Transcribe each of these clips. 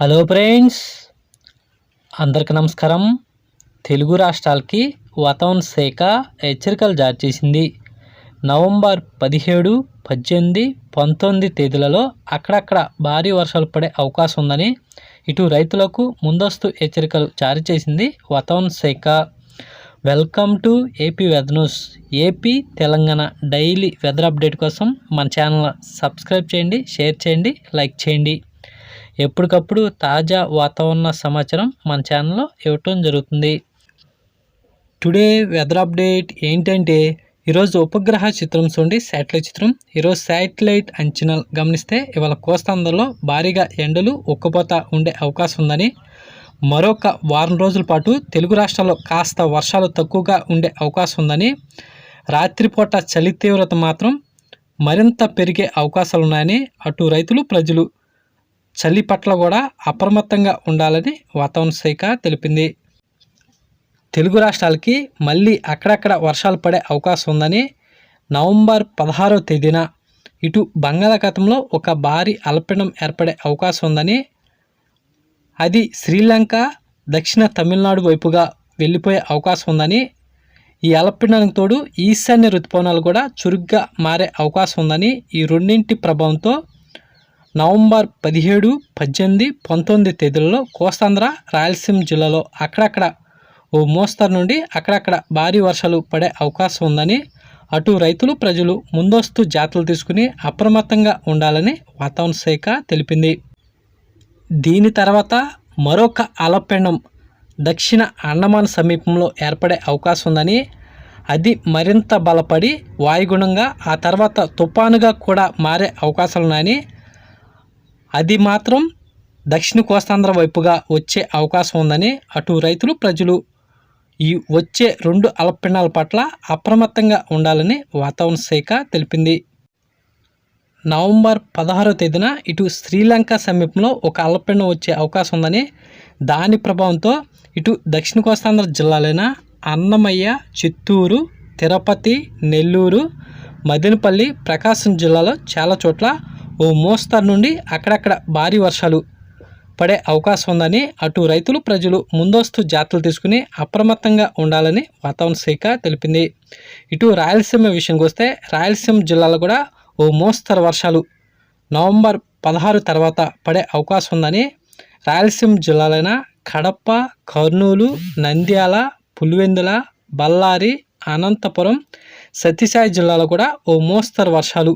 Hello friends అందరికి నమస్కారం. తెలుగు రాష్ట్రాలకి వాతావరణ శాఖ హెచ్చరికలు జారీ చేసింది. నవంబర్ పదిహేడు పద్దెనిమిది పంతొమ్మిది తేదీలలో అక్కడక్కడ భారీ వర్షాలు పడే అవకాశం ఉందని ఇటు రైతులకు ముందస్తు హెచ్చరికలు జారీ చేసింది వాతావరణ శాఖ. Welcome to AP weather news AP Telangana daily weather update కోసం మన ఛానల్ సబ్స్క్రైబ్ చేయండి షేర్ చేయండి లైక్ చేయండి. ఎప్పటికప్పుడు తాజా వాతావరణ సమాచారం మన ఛానల్లో ఇవ్వటం జరుగుతుంది. టుడే వెదర్ అప్డేట్ ఏంటంటే ఈరోజు ఉపగ్రహ చిత్రం చూడండి శాటిలైట్ చిత్రం. ఈరోజు శాటిలైట్ అంచనాలు గమనిస్తే ఇవాళ కోస్తాంధ్రలో భారీగా ఎండలు ఉక్కపోత ఉండే అవకాశం ఉందని మరొక వారం రోజుల పాటు తెలుగు రాష్ట్రాల్లో కాస్త వర్షాలు తక్కువగా ఉండే అవకాశం ఉందని రాత్రిపూట చలి తీవ్రత మాత్రం మరింత పెరిగే అవకాశాలు ఉన్నాయని అటు రైతులు ప్రజలు చలి పట్ల కూడా అప్రమత్తంగా ఉండాలని వాతావరణ శాఖ తెలిపింది. తెలుగు రాష్ట్రాలకి మళ్ళీ అక్కడక్కడ వర్షాలు పడే అవకాశం ఉందని నవంబర్ పదహారవ తేదీన ఇటు బంగాళాఖాతంలో ఒక భారీ అల్పపీడనం ఏర్పడే అవకాశం ఉందని అది శ్రీలంక దక్షిణ తమిళనాడు వైపుగా వెళ్ళిపోయే అవకాశం ఉందని ఈ అల్పపీడనానికి తోడు ఈశాన్య ఋతుపవనాలు కూడా చురుగ్గా మారే అవకాశం ఉందని ఈ రెండింటి ప్రభావంతో నవంబర్ పదిహేడు పద్దెనిమిది పంతొమ్మిది తేదీలలో కోస్తాంధ్ర రాయలసీమ జిల్లాలో అక్కడక్కడ ఓ మోస్తరు నుండి అక్కడక్కడ భారీ వర్షాలు పడే అవకాశం ఉందని అటు రైతులు ప్రజలు ముందస్తు జాతలు తీసుకుని అప్రమత్తంగా ఉండాలని వాతావరణ శాఖ తెలిపింది. దీని తర్వాత మరొక అలపెండం దక్షిణ అండమాన్ సమీపంలో ఏర్పడే అవకాశం ఉందని అది మరింత బలపడి వాయుగుణంగా ఆ తర్వాత తుఫానుగా కూడా మారే అవకాశాలు ఉన్నాయని అది మాత్రం దక్షిణ కోస్తాంధ్ర వైపుగా వచ్చే అవకాశం ఉందని అటు రైతులు ప్రజలు ఈ వచ్చే రెండు అల్పపీడనాల పట్ల అప్రమత్తంగా ఉండాలని వాతావరణ శాఖ తెలిపింది. నవంబర్ పదహారో తేదీన ఇటు శ్రీలంక సమీపంలో ఒక అల్పపీడనం వచ్చే అవకాశం ఉందని దాని ప్రభావంతో ఇటు దక్షిణ కోస్తాంధ్ర జిల్లాలైన అన్నమయ్య చిత్తూరు తిరుపతి నెల్లూరు మదనపల్లి ప్రకాశం జిల్లాలో చాలా చోట్ల ఓ మోస్తరు నుండి అక్కడక్కడ భారీ వర్షాలు పడే అవకాశం ఉందని అటు రైతులు ప్రజలు ముందస్తు జాగ్రత్తలు తీసుకుని అప్రమత్తంగా ఉండాలని వాతావరణ శాఖ తెలిపింది. ఇటు రాయలసీమ విషయానికి వస్తే రాయలసీమ జిల్లాలో కూడా ఓ మోస్తరు వర్షాలు నవంబర్ పదహారు తర్వాత పడే అవకాశం ఉందని రాయలసీమ జిల్లాలైన కడప కర్నూలు నంద్యాల పులివెందుల బళ్ళారి అనంతపురం సత్యసాయి జిల్లాలో కూడా ఓ మోస్తరు వర్షాలు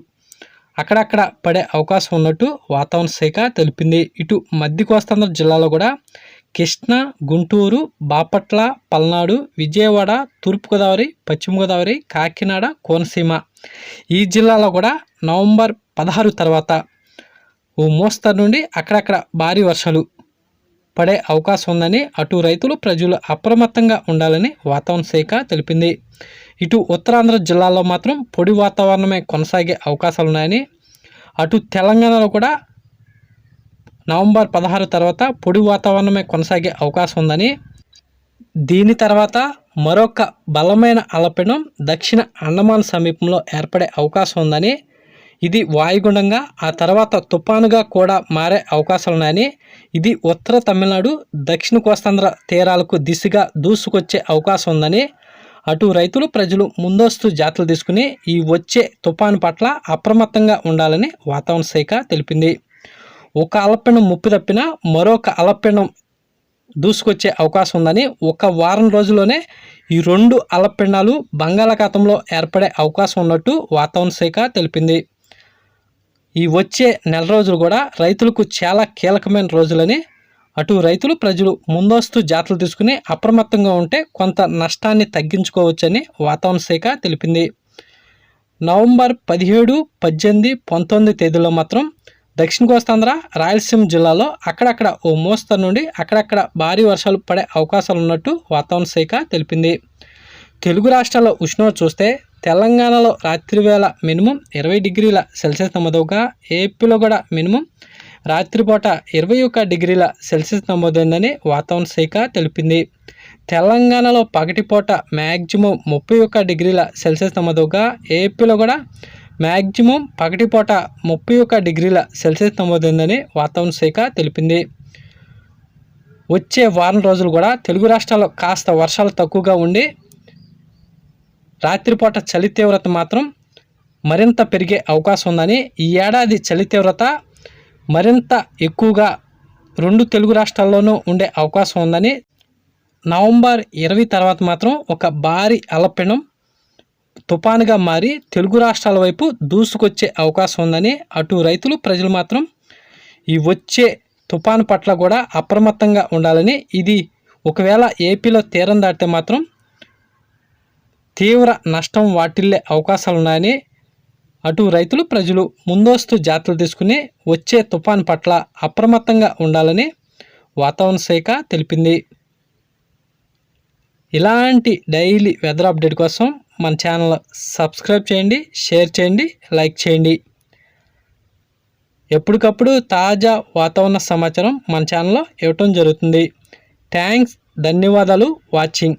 అక్కడక్కడ పడే అవకాశం ఉన్నట్టు వాతావరణ శాఖ తెలిపింది. ఇటు మధ్య కోస్తాంధ్ర జిల్లాలో కూడా కృష్ణా గుంటూరు బాపట్ల పల్నాడు విజయవాడ తూర్పుగోదావరి పశ్చిమ గోదావరి కాకినాడ కోనసీమ ఈ జిల్లాలో కూడా నవంబర్ పదహారు తర్వాత ఓ మోస్తరు నుండి అక్కడక్కడ భారీ వర్షాలు పడే అవకాశం ఉందని అటు రైతులు ప్రజలు అప్రమత్తంగా ఉండాలని వాతావరణ శాఖ తెలిపింది. ఇటు ఉత్తరాంధ్ర జిల్లాలో మాత్రం పొడి వాతావరణమే కొనసాగే అవకాశాలు ఉన్నాయని అటు తెలంగాణలో కూడా నవంబర్ పదహారు తర్వాత పొడి వాతావరణమే కొనసాగే అవకాశం ఉందని దీని తర్వాత మరొక బలమైన అలపీడనం దక్షిణ అండమాన్ సమీపంలో ఏర్పడే అవకాశం ఉందని ఇది వాయుగుండంగా ఆ తర్వాత తుఫానుగా కూడా మారే అవకాశాలు ఉన్నాయని ఇది ఉత్తర తమిళనాడు దక్షిణ కోస్తాంధ్ర తీరాలకు దిశగా దూసుకొచ్చే అవకాశం ఉందని అటు రైతులు ప్రజలు ముందస్తు జాతలు తీసుకుని ఈ వచ్చే తుఫాను పట్ల అప్రమత్తంగా ఉండాలని వాతావరణ శాఖ తెలిపింది. ఒక అలపెండం ముప్పు తప్పిన మరొక అలపెండం దూసుకొచ్చే అవకాశం ఉందని ఒక వారం రోజుల్లోనే ఈ రెండు అలపిండాలు బంగాళాఖాతంలో ఏర్పడే అవకాశం ఉన్నట్టు వాతావరణ శాఖ తెలిపింది. ఈ వచ్చే నెల రోజులు కూడా రైతులకు చాలా కీలకమైన రోజులని. అటు రైతులు ప్రజలు ముందస్తు జాతలు తీసుకుని అప్రమత్తంగా ఉంటే కొంత నష్టాన్ని తగ్గించుకోవచ్చని వాతావరణ శాఖ తెలిపింది. నవంబర్ పదిహేడు పద్దెనిమిది పంతొమ్మిది తేదీలో మాత్రం దక్షిణ కోస్తాంధ్ర రాయలసీమ జిల్లాలో అక్కడక్కడ ఓ మోస్తరు నుండి అక్కడక్కడ భారీ వర్షాలు పడే అవకాశాలు ఉన్నట్టు వాతావరణ శాఖ తెలిపింది. తెలుగు రాష్ట్రాల ఉష్ణోగ్రత చూస్తే తెలంగాణలో రాత్రివేళ మినిమం ఇరవై డిగ్రీల సెల్సియస్ నమోదవగా ఏపీలో కూడా మినిమం రాత్రిపూట ఇరవై ఒక్క డిగ్రీల సెల్సియస్ నమోదైందని వాతావరణ శాఖ తెలిపింది. తెలంగాణలో పగటిపూట మ్యాక్సిమం ముప్పై ఒక్క డిగ్రీల సెల్సియస్ నమోదవగా ఏపీలో కూడా మ్యాక్సిమం పగటిపూట ముప్పై ఒక్క డిగ్రీల సెల్సియస్ నమోదైందని వాతావరణ శాఖ తెలిపింది. వచ్చే వారం రోజులు కూడా తెలుగు రాష్ట్రాల్లో కాస్త వర్షాలు తక్కువగా ఉండి రాత్రిపూట చలి తీవ్రత మాత్రం మరింత పెరిగే అవకాశం ఉందని ఈ ఏడాది చలి తీవ్రత మరింత ఎక్కువగా రెండు తెలుగు రాష్ట్రాల్లోనూ ఉండే అవకాశం ఉందని నవంబర్ ఇరవై తర్వాత మాత్రం ఒక భారీ అలపిణం తుఫానుగా మారి తెలుగు రాష్ట్రాల వైపు దూసుకొచ్చే అవకాశం ఉందని అటు రైతులు ప్రజలు మాత్రం ఈ వచ్చే తుఫాను పట్ల కూడా అప్రమత్తంగా ఉండాలని ఇది ఒకవేళ ఏపీలో తీరం దాటితే మాత్రం తీవ్ర నష్టం వాటిల్లే అవకాశాలు ఉన్నాయని అటు రైతులు ప్రజలు ముందస్తు జాగ్రత్తలు తీసుకుని వచ్చే తుఫాన్ పట్ల అప్రమత్తంగా ఉండాలని వాతావరణ శాఖ తెలిపింది. ఇలాంటి డైలీ వెదర్ అప్డేట్ కోసం మన ఛానల్ సబ్స్క్రైబ్ చేయండి షేర్ చేయండి లైక్ చేయండి. ఎప్పటికప్పుడు తాజా వాతావరణ సమాచారం మన ఛానల్లో ఇవ్వటం జరుగుతుంది. థ్యాంక్స్ ధన్యవాదాలు వాచింగ్.